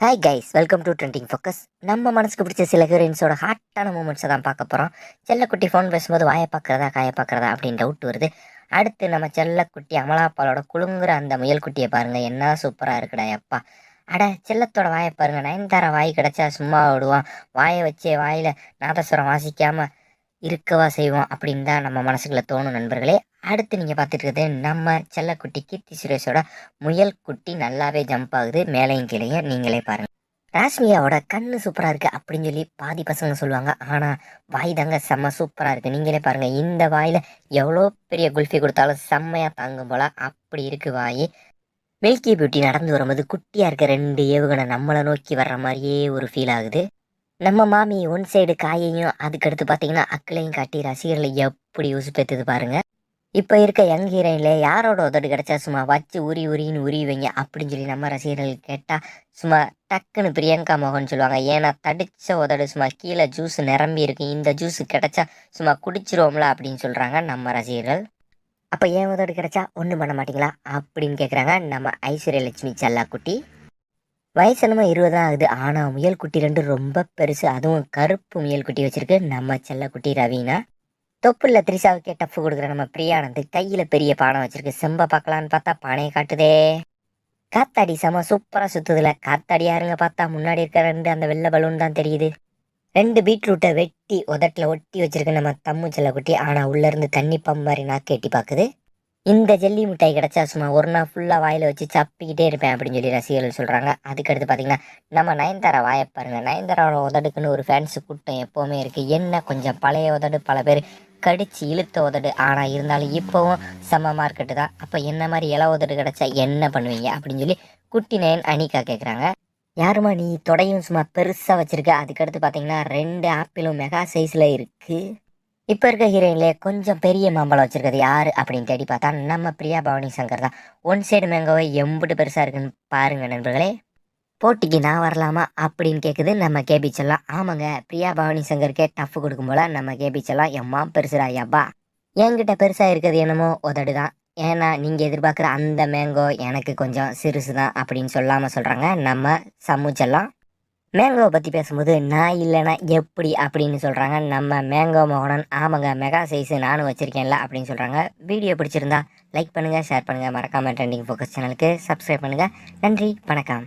Hi guys welcome to trending focus நம்ம மனசுக்கு பிடிச்ச சில ஹீரோயின்ஸோட ஹாட்டான மூமெண்ட்ஸை தான் பார்க்க போகிறோம் செல்லக்குட்டி ஃபோன் பேசும்போது வாயை பார்க்குறதா காய பார்க்குறதா அப்படின்னு டவுட் வருது. அடுத்து நம்ம செல்லக்குட்டி அமலாப்பாலோட குலுங்குற அந்த முயல் குட்டியை பாருங்கள் என்ன சூப்பராக இருக்குடா எப்பா. அட செல்லத்தோட வாயை பாருங்க. நயன்தாரா வாய் கிடச்சா சும்மா விடுவான் வாயை வச்சே வாயில் நாதஸ்வரம் வாசிக்காமல் இருக்கவா செய்வோம் அப்படின்னு தான் நம்ம மனசுக்குள்ள தோணும் நண்பர்களே. அடுத்து நீங்கள் பார்த்துட்டு இருக்கிறது நம்ம செல்லக்குட்டி கீர்த்தி சுரேஷோட முயல் குட்டி நல்லாவே ஜம்ப் ஆகுது. மேலையும் கீழையும் நீங்களே பாருங்கள் ராஷ்மியாவோட கண்ணு சூப்பராக இருக்குது அப்படின்னு சொல்லி பாதி பசங்க சொல்லுவாங்க. ஆனால் வாய் தாங்க செம்ம சூப்பராக இருக்குது நீங்களே பாருங்கள் இந்த வாயில் எவ்வளோ பெரிய குல்ஃபி கொடுத்தாலும் செம்மையாக தாங்கும் போல அப்படி இருக்குது வாய். மில்கி பியூட்டி நடந்து வரும்போது குட்டியாக இருக்க ரெண்டு ஏவுகணை நம்மளை நோக்கி வர்ற மாதிரியே ஒரு ஃபீல் ஆகுது. நம்ம மாமி ஒன் சைடு காயையும் அதுக்கடுத்து பார்த்தீங்கன்னா அக்களையும் காட்டி ரசிகர்களை எப்படி யூஸ் பெற்றுது பாருங்க. இப்போ இருக்க யங் ஹீரோயினில் யாரோட உதடு கிடைச்சா சும்மா வச்சு உரி உரின்னு உரிவைங்க அப்படின்னு சொல்லி நம்ம ரசிகர்கள் கேட்டால் சும்மா டக்குன்னு பிரியங்கா மோகன் சொல்லுவாங்க. ஏன்னா தடிச்ச உதடு சும்மா கீழே ஜூஸ் நிரம்பி இருக்கு. இந்த ஜூஸ் கிடைச்சா சும்மா குடிச்சிருவோம்ல அப்படின்னு சொல்கிறாங்க நம்ம ரசிகர்கள். அப்போ ஏன் உதடு கிடைச்சா ஒன்றும் பண்ண மாட்டீங்களா அப்படின்னு கேட்குறாங்க நம்ம ஐஸ்வர்ய லட்சுமி செல்லாக்குட்டி. வயசு என்னமோ இருபது தான் ஆகுது. ஆனால் முயல் குட்டி ரெண்டு ரொம்ப பெருசு. அதுவும் கருப்பு முயல் குட்டி வச்சிருக்கு. நம்ம செல்லக்குட்டி ரவீனா. தொப்புல திரிசாவுக்கே டஃப் கொடுக்குற நம்ம பிரியானந்து. கையில் பெரிய பானை வச்சிருக்கு. செம்ப பார்க்கலான்னு பார்த்தா பானையை காட்டுதே. காத்தாடி செம சூப்பராக சுத்துதுல. காத்தாடியாருங்க பார்த்தா. முன்னாடி இருக்க ரெண்டு அந்த வெள்ளை பலூன் தான் தெரியுது. ரெண்டு பீட்ரூட்டை வெட்டி உதட்டில் ஒட்டி வச்சிருக்கு நம்ம தம்மு செல்லக்குட்டி. ஆனால் உள்ளேருந்து தண்ணி பம்பு மாதிரி நாக்கு எட்டி பார்க்குது. இந்த ஜெல்லி மிட்டாய் கிடைச்சா சும்மா ஒரு நாள் ஃபுல்லாக வாயில் வச்சு சப்பிக்கிட்டே இருப்பேன் அப்படின்னு சொல்லி ரசிகர்கள் சொல்கிறாங்க அதுக்கடுத்து பார்த்தீங்கன்னா நம்ம நயன்தாரா வாயை பாருங்க. நயன்தாராவோட உதடுக்குன்னு ஒரு ஃபேன்ஸு கூட்டம் எப்போவுமே இருக்குது என்ன கொஞ்சம் பழைய உதடு பல பேர் கடிச்சு இழுத்த உதடு. ஆனால் இருந்தாலும் இப்போவும் செம்ம மார்க்கெட்டு தான். அப்போ என்ன மாதிரி இல உதடு கிடச்சா என்ன பண்ணுவீங்க அப்படின்னு சொல்லி குட்டி நயன் அனிகா கேட்குறாங்க யாருமா நீ தொடையும் சும்மா பெருசாக வச்சுருக்க? அதுக்கடுத்து பார்த்தீங்கன்னா ரெண்டு ஆப்பிளும் மெகா சைஸில் இருக்குது இப்போ இருக்க ஹீரோயின்ல கொஞ்சம் பெரிய மாம்பழம் வச்சிருக்கிறது யாரு அப்படின்னு தேடி பார்த்தா நம்ம பிரியா பவானி சங்கர் தான். ஒன் சைடு மேங்கோவை எம்புட்டு பெருசா இருக்குன்னு பாருங்க நண்பர்களே. போட்டிக்கு நான் வரலாமா அப்படின்னு கேட்குது நம்ம கேபி செல்லாம் ஆமாங்க பிரியா பவானி சங்கருக்கே டஃப் கொடுக்கும் போல நம்ம கேபி செல்லாம் எம்மா பெருசுடா ஐயாப்பா என்கிட்ட பெருசா இருக்கிறது என்னமோ உதடு தான் ஏன்னா நீங்க எதிர்பார்க்குற அந்த மேங்கோ எனக்கு கொஞ்சம் சிறுசு தான் அப்படின்னு சொல்லாம சொல்றாங்க நம்ம சம்மு மேங்கோவை பற்றி பேசும்போது நான் இல்லைனா எப்படி? அப்படின்னு சொல்கிறாங்க நம்ம மேங்கோ மோகனன் ஆமாங்க மெகா சைஸு நானும் வச்சுருக்கேன்ல அப்படின்னு சொல்கிறாங்க வீடியோ பிடிச்சிருந்தா லைக் பண்ணுங்கள் ஷேர் பண்ணுங்கள் மறக்காமல் ட்ரெண்டிங் ஃபோக்கஸ் சேனலுக்கு சப்ஸ்கிரைப் பண்ணுங்கள் நன்றி வணக்கம்.